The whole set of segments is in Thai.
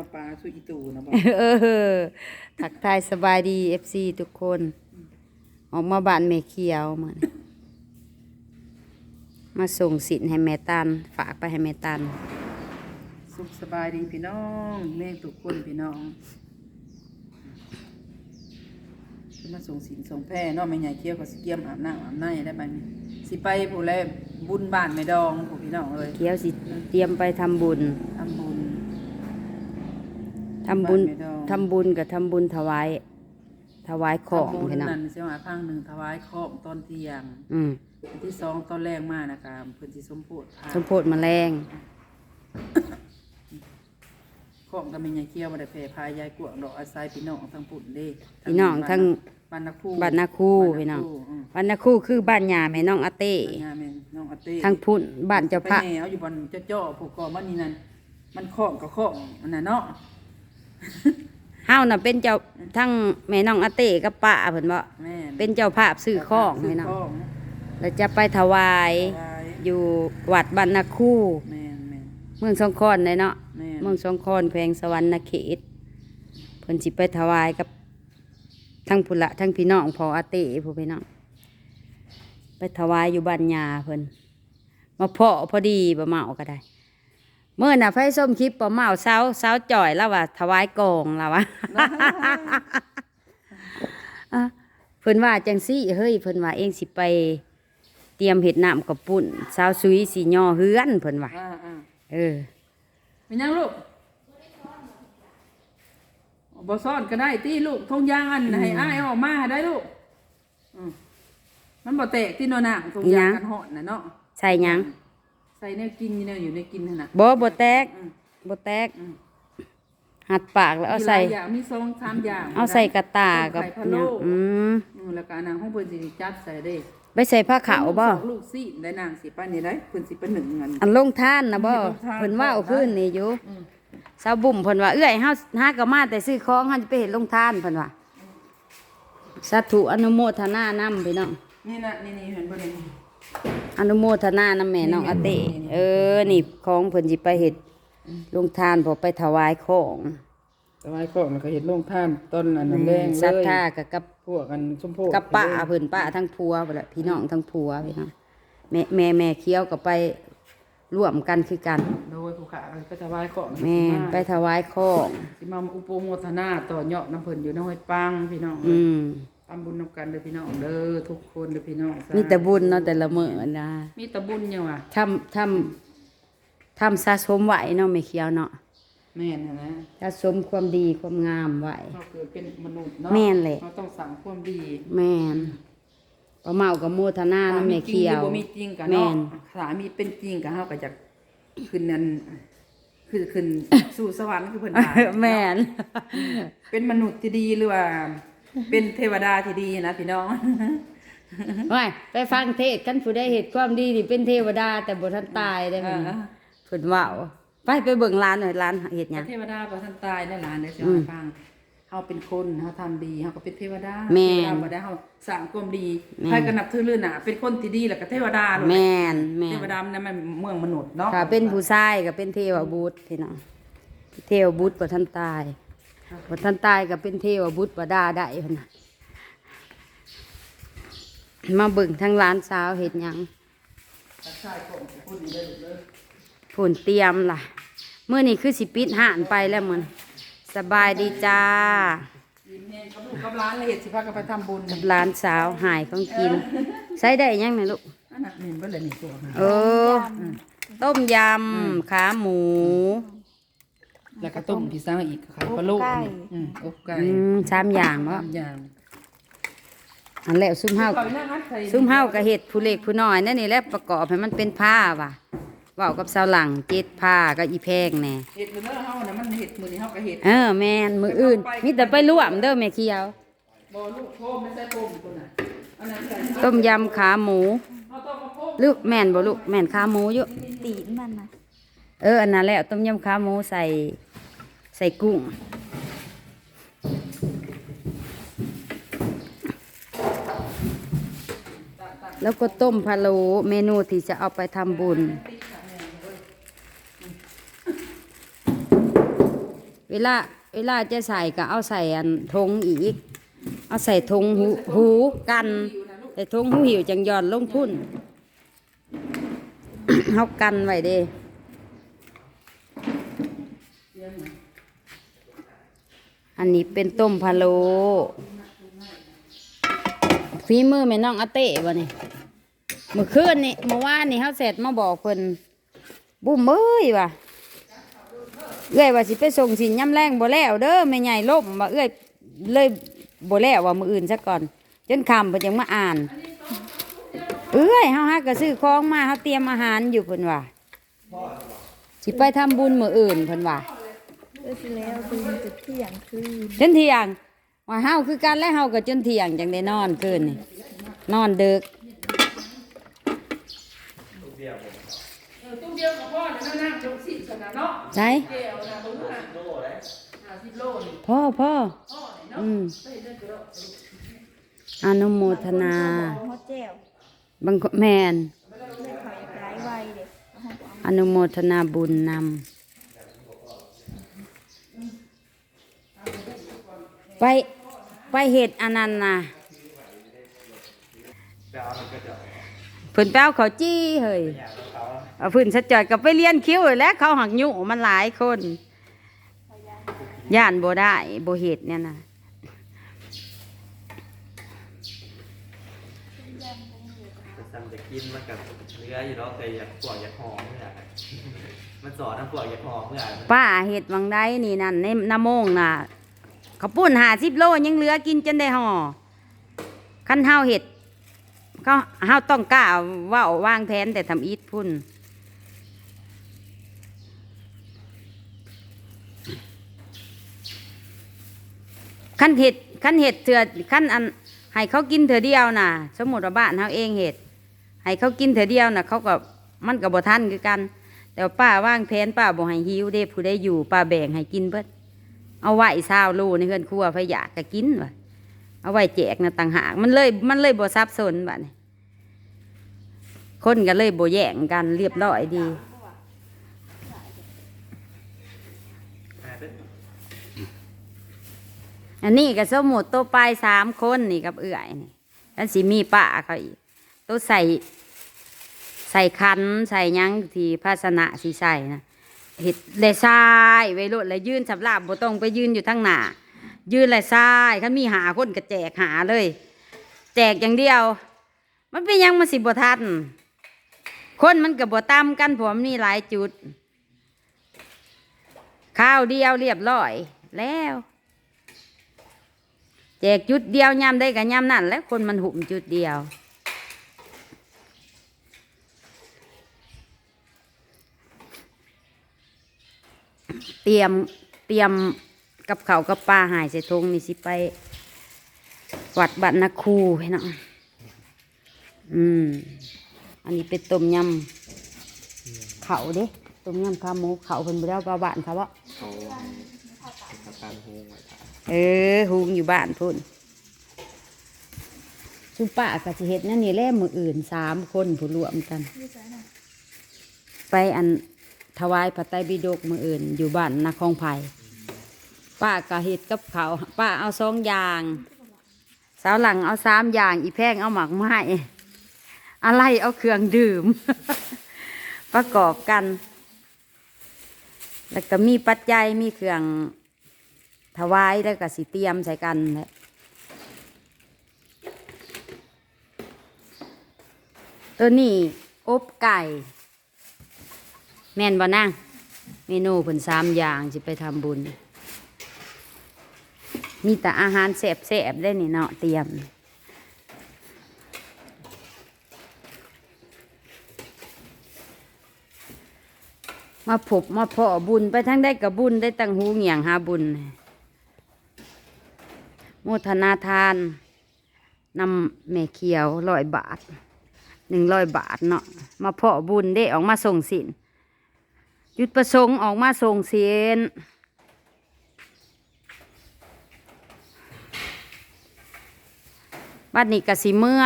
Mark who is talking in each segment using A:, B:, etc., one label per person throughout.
A: มาปลาสุอีตูนะบอก
B: เออทักทายสบายดีเอฟซีทุกคน ออกมาบ้านแม่เขียวมานี่มาส่งสินให้แม่ตันฝากไปให้แม่ตัน
A: สุขสบายดีพี่น้องแม่ทุกคนพี่น้องขึ้นมาส่งสินส่งแพร่เนาะแม่ใหญ่เคี้ยวก็สิเกียมอาบน้ำอาบในได้บัดนี้สิไปผู้แลบุญบ้านแม่ดองผู้พี่น้องเลย
B: เขียวสิเตรียมไปทำบุญ
A: ทำบุญ
B: ทำบุญ
A: บ้านแม่ดอง
B: ทำบุญกับทำบุญถวาย ถวายของ
A: ทำบุญ
B: พี่น้อง
A: นั่นเสียหาข้างหนึ่งถวายข้องตอนเที่ยง
B: อืม
A: อันที่สองตอนแรกมานะคะเพิ่นสิสมโพธิพระ
B: สมโพธิแมลง
A: ของก็แม่ใหญ่เคี้ยวบ่ได้แพร่พายายกวางดอกอาศัยพี่น้องทั้งปุ่นเด้
B: พี่น้องทั้ง
A: บ้านนักคู่
B: บ้านนาคูพี่น้อง
A: อืม
B: บ้านนาคูคือบ้านยาแม่น้องอาเต้
A: บ้านงาแม่น้องอาเต้
B: ทั้งพุ่นบ้านเจ้าพระ
A: ไปแหน่เอาอยู่บนเจ้าจ้อผูกกอมันนี่นั่นมันคล้องกับคล้องอันนั้นเนาะ
B: เฮาน่ะเป็นเจ้าทั้งแม่น้องอาเต้กับป้าเพิ่นบ่
A: แม่
B: เป็นเจ้าภาพซื้อของ
A: ซื้
B: พี่น้อง
A: ของ
B: แล้วจะไปถวาย
A: ถวาย
B: อยู่วัดบ้านนาคู
A: แม่นแม่น
B: เมืองสองคอนเลยเนาะ
A: แม่น
B: เมืองสองคอนแขวงสวรรณเขตเพิ่นสิไปถวายกับ ทั้งพุละทั้งพี่น้องพออาเต้ผู้พี่น้องไปถวายอยู่บ้านยาเพิ่นมาเพาะพอดีบ่เมาก็ได้เมื่อน่ะไฟส้มคลิปบ่เมาเสาเสาจ่อยแล้วว่าถวายกองแล้ววะอะเพิ่นว่าจังซี่เฮ้ยเพิ่นว่าเองสิไป เตรียมเห็ดน้ำกับปุ่นสาวซุยสิย่อเฮือนเพิ่นว่า
A: อ่าอ่า
B: เออ
A: เป็นยังลูกบ่ซ่อนก็ได้ตีลูกทงยางอันให้อ้ายเอาออกมาได้ลูกอืมมันบ่แตกที่โนน่ะทงยางกันหอดน่ะเนาะ
B: ใส่หยัง
A: ใส่แนวกินนี่แนวอยู่ในกินนั่นน่ะ
B: บ่บ่แตก
A: อืม
B: บ่แตก
A: อืม
B: หัดปากแล้วเอาใส่
A: มีหลยอย่างมีสองสามอย่าง
B: เอาใส่กระตากับ
A: ไข่พะ
B: หยั
A: โล้
B: งอืม
A: อืมแล้วก็อันนั้นห้องเพิ่นสิจัดใส่ได้
B: ไปใส่ผ้าขาวบ่
A: สองลูกซี่ได้นางสิป้านี่ได้เพิ่นสิเป็นหนึ่งเงิน
B: อันลงท่านนะบ่
A: ลงทาน
B: เพิ่นว่าเอาพื้นนี่อยู่
A: อืม
B: สาวบุ่มเพิ่นว่าเอื้อยเฮาหาก็มาแต่ซื้อของเฮาจะไปเฮ็ดลงทานเพิ่นว่าสาธุอนุโมทนานํพี่น้อง
A: นี่นะนี่นี่เห็นบ่ได้นี่
B: อนุโมทนานํแม่น้องอาเต้
A: นี่นี่
B: เออ นี่ของเพิ่นสิไปเฮ็ดลงทานพอไปถวายของ
A: แต่ว่าของมันก็เฮ็ดลงท่านต้นอันนั้นแดง
B: ศรัท
A: เลย
B: ธากับกับ
A: พวกอันชมพู
B: กับป้าเพิ่นป้าทั้งผัวพุ่นแหละพี่น้องทั้งผัวพี่น้องแม่แม่แม่เคี้ยวก็ไปร่วมกันคือกัน
A: โดยผู้ขาก็ถวายของ
B: แม่ไปถวายของ
A: สิมาอุปโมทนาต่อยอดน้ำเพิ่นอยู่ในห้วยปังพี่น้อง
B: อืม
A: ทำบุญนำกันเด้อพี่น้องเด้อทุกคนเด้อพี่น้องสาธุ
B: มีแต่บุญเนาะแต่ละมื้อนะ
A: มีแต่บุญยังว่ะ
B: ทำทำทำสะสมไว้เนาะแม่เคี้ยวเนาะ
A: แม่นนะนะ
B: สะสมความดีความงามไว้
A: เราเกิดเป็นมนุษย์เนาะ
B: แม่นแหละ
A: เราต้องสั่งความดี
B: แม่นป้าเมากับโมทนาเนาะแม่เคี้ยว
A: บ่มีจริงกับ
B: แม่
A: เนาะ
B: น
A: สามีเป็นจริงกับเฮาก็จะขึ้นนั้นคือขึ้นสู่สวรรค์คือเพิ่นว่า
B: แม่น
A: เป็นมนุษย์ที่ดีหรือว่า เป็นเทวดาที่ดีนะพี่น้อง
B: ไม่ไปฟังเทศน์กันผู้ได้เหตุความดีนี่เป็นเทวดาแต่บ่ทันตายได้มั้ย
A: เออ
B: เพิ่นเว้าไปไปเบิ่งร้านหน่อยร้านเฮ็ดหยัง
A: เทวดาบ่ทันตายได้หลานได้สิ
B: อื
A: มามฟังเฮาเป็นคนเฮาทำดีเฮาก็เป็นเทวดา
B: แม่น
A: เทวดาบ่ได้เฮาสร้างความดี
B: แม่น
A: ใครก็นับถือเรื่อน่ะเป็นคนที่ดีแล้วก็เทวดาเลย
B: แม่นแม่
A: เท
B: น
A: วดามันมันเมืองมนุษย์เนาะ
B: ถ้าเป็นผู้ชายก็เป็นเทวบุตรพี่น้องเทวบุตรบ่ทันตาย บ่ทันตายก็เป็นเทวบุตรบ่ดาได้พุ่นน่ะมาเบิ่งทั้งร้านสาวเฮ็ดหยัง
A: ใช่ของพูดนี่ได้เลย
B: ผลเตรียมล่ะเมื่อนี้คือสิปิดห่านไปแล้วมันสบายดีจ้า
A: ยิ้มแห้งกับลูกกับร้านละเอียดสิพากันไปทำบุญ
B: กับร้านสาวหายของกินใช้ได้ยังไงลูก
A: อันนั้นนี่เบิ่เลยนี่ตัวนะ
B: เออ ต้มยำขาหมู
A: แล้วก็ต้มพิซซ่าอีกไข่ปลาโลกนี่อืมอบไก่
B: อืมสามอย่างบ่
A: สามอย่าง
B: อันแล้วซุ่มเฮา
A: เอาอีนั่งอัดใส่
B: ซุ่มเฮาก็เฮ็ดผู้เล็กผู้น้อยนั่นนี่แหละประกอบให้มันเป็นผ้าว่ะเว้ากับสาวหลังเจ็ดผ้าก็อีแพงแน่
A: เห็ดมื้อเฮาน่ะมันเห็ดมื้อนี้เฮาก็เห็ด
B: เออแม่นมืออื่นมีแต่ไปร่วมเด้อแม่เคียว
A: บ่ลูกโคมไม่ใช่โคมตัวน่ะอันนั้นใส่
B: ต้มยำขาหมู
A: เฮาต้องมาโคม
B: ลูกแม่นบ่ลูกแม่นขาหมูอยู่
C: ตีนมันนะ
B: เอออันนั้นแหละต้มยำขาหมูใส่ใส่กุ้งแล้วก็ต้มพะโล้เมนูที่จะเอาไปทำบุญ เวลาเวลาจะใส่ก็เอาใส่อันทงอีก เอาใส่ทงหูหูกันแต่ทงหูหิวจังยอนลงพุ่นเฮากันไว้เด้ อันนี้เป็นต้มพะโล้ฝีมือแม่น้องอาเต้บ่นี่เมื่อคืนนี่เมื่อวานนี่เฮาเสร็จมาบอกเพิ่นบุ้มเอ้ยว่ะเอ้อยว่าสิไปส่งสินย่ำแรงบ่แล้วเด้อแม่ใหญ่ล่มว่าเอื้อยเลยบ่แล้วว่ามืออื่นซะก่อน จนคำเพิ่นยังมาอ่าน เอ้ยเฮาหาก็ซื้อของมาเฮาเตรียมอาหารอยู่เพิ่นว่าสิไปทำบุญมืออื่นเพิ่นว่า
C: เออสิแล้วตื่นจุดเที่ยงคืน
B: จนเที่ยงว่าเฮาคือกันและเฮาก็จนเที่ยงจังได้นอนคืนนี่นอนดึก
A: เออตู้เดียวกับพ่อเนี่ยนั่งยกสิบขนาดเนาะ
B: ใช่
A: เดียวนะตรงนู้นน่ะห้าสิบโลนี่
B: พ่อพ่อ
A: พ่อนี่เนาะ
B: อืม
A: ไปเดินกระโดด
B: อนุโมทนา
C: เขาแจ้ว
B: บางคนแมน
C: เลยเขาอยากย้ายไวเด็กเอาให้เอา
B: อนุโมทนาบุญนำ ไปไปเหตุอันนั้นนะเพิ่นแป้วเขาจี้เฮ้ยเอาเพิ่นสะจอยกับไปเรียนคิ้วแหล้วเขาหักยุมันหลายคน ย่านบ่ได้บ่เหตุเนี่ยนะ
D: จะสั่งจะกินมันกับเนื้ออยู่เนาะแต่อยากปวกอยากหอมเมื่อไหร่มันสอนทั้งปวกอยากหอมเมื่อไหร่
B: ป้าเห็ดวังได้นี่นั่นในน้ำโมงน่ะเขาปุ้นหาสิบโลยังเหลือกินจนได้ห่อคันเฮาเห็ดก็เฮาต้องกล้าว่าวางแผนแต่ทำอีทพุ่นขั้นเห็ดขั้นเห็ดเถื่อขั้นอันให้เขากินเถื่อเดียวน่ะ สมมติว่าบ้านเฮาเองเห็ดให้เขากินเถื่อเดียวน่ะ เขาก็มันกับบ่ทันคือกัน แต่ป้าว่างแผนป้าบอกให้หิวเด้ผู้ได้อยู่ป้าแบ่งให้กินเบิด เอาไว้ซาวโลในเฮือนครัวพะอยากก็กินว่ะเอาไว้แจกนะต่างหากมันเลยมันเลยบ่ซับซ้อนบัดนี้คนก็เลยบ่แย่งกันเรียบร้อยดี อันนี้ก็สมมุติตัวปลายสามคนนี่กับเอื่อยนี่แล้วสิมีป้าเขาอีกตัวใส่ ใส่คันใส่ยังที่ภาชนะสีใส่นะ เห็ดเลยทรายไว้โลดเลยยืนสำหรับบ่ต้องไปยืนอยู่ทั้งหน้ายืนเลยทรายคันมีหาคนก็แจกหาเลย แจกอย่างเดียว มันเป็นยังมันสิบ่ทันคนมันก็บ่ตามกันผมนี่หลายจุด ข้าวเดียวเรียบร้อย แล้ว แจกจุดเดียวยามได้กับยามนั่นแล้วคนมันหุ่มจุดเดียว เตรียมเตรียมกับเขากับปลาหายใส่ทงนี่สิไป วัดบัตนาคูให้น้องอืม อันนี้เป็นต้มยำเขาเด้ต้มยำขาหมูเขาเพิ่นบ่ได้เอาปลาบ้านเขาบ่
D: เขาทำการโฮงไว้ค่ะ
B: เออหุงอยู่บ้านพุ่นชุมป้ากับสิเฮ็ดนั่นนี่แหละมืออื่นสามคนผู้รวมกัน ไปอัน ถวายพระไตรปิฎกมืออื่น อยู่บ้านนาคองไผ่ป้าก็เฮ็ดกับเขาป้าเอาสองอย่าง สาวหลังเอาสามอย่าง อีแพงเอาหมักไม้อะไรเอาเครื่องดื่ม ประกอบกัน แล้วก็มีปัจจัยมีเครื่องถวายแล้วก็สิเตรียมใส่กันแหละตัวนี้อบไก่ แม่นบ่นั่งเมนูเพิ่นสามอย่างสิไปทำบุญ มีแต่อาหารแสบๆได้นี่เนาะเตรียม มาผบมาเพาะบุญไปทั้งได้กับบุญได้ตั้งหูเหงี่ยงหาบุญโมทนาทานนำแม่เขียวร้อยบาทหนึ่งร้อยบาทเนาะมาเพาะบุญได้ออกมาส่งสิน จุดประสงค์ออกมาส่งเสียนบัดนี้กสิเมื่อ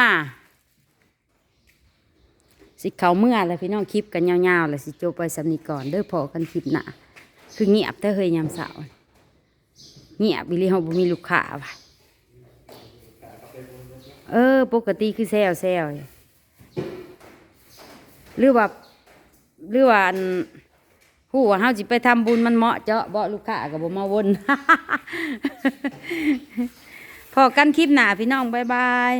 B: สิเขาเมื่อแล้วพี่น้องคลิปกันยาวๆแล้วสิจบไปสำนีก่อนเด้อพอกันคลิปหน้าคือเงียบแต่เฮยยามสาร์เงียบอีหลีเฮาบ่มีลูกค้าว่ะเออ ปกติคือแซวแซวหรือว่าหรือว่า กูว่าเฮาสิไปทำบุญมันเหมาะเจาะบ่ลูกค้าก็บ่มาวนพอกันคลิปหน้าพี่น้องบ๊ายบาย